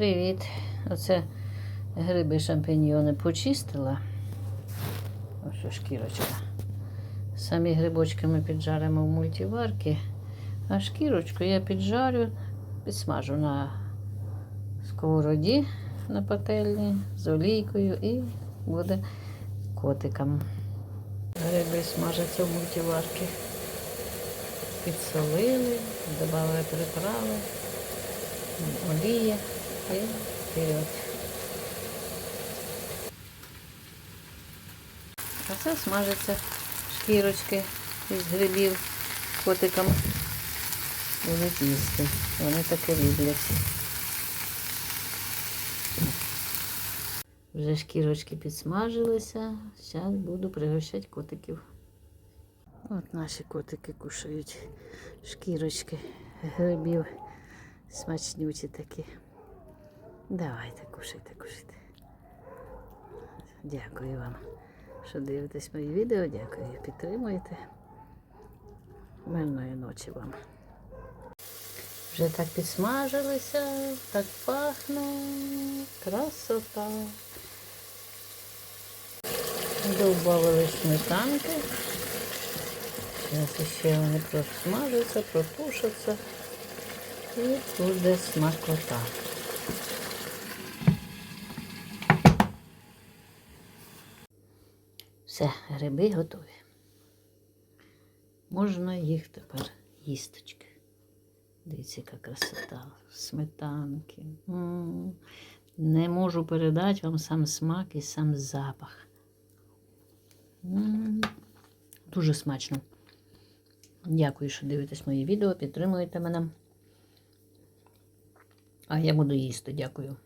Привіт! Оце гриби шампіньйони почистила. Ось шкірочка. Самі грибочки ми піджаримо в мультиварці, а шкірочку я піджарю, підсмажу на сковороді на пательні з олійкою і буде котиком. Гриби смажаться в мультиварці. Підсолили, додали приправи, олія і вперед. А це смажаться шкірочки із грибів котиком. Будуть їсти. Вони таке люблять. Вже шкірочки підсмажилися. Зараз буду пригощати котиків. От наші котики кушають шкірочки грибів. Смачнючі такі. Давайте, кушайте, кушайте. Дякую вам, що дивитесь мої відео. Дякую, підтримуєте. Мирної ночі вам. Вже так підсмажилися, так пахне. Красота. Добавили сметанки. Зараз ще вони просмажаться, протушаться і буде смакота. Все, гриби готові. Можна їх тепер їсточки. Дивіться, яка красота. Сметанки. Не можу передати вам сам смак і сам запах. Дуже смачно. Дякую, що дивитесь мої відео, підтримуєте мене. А я буду їсти. Дякую.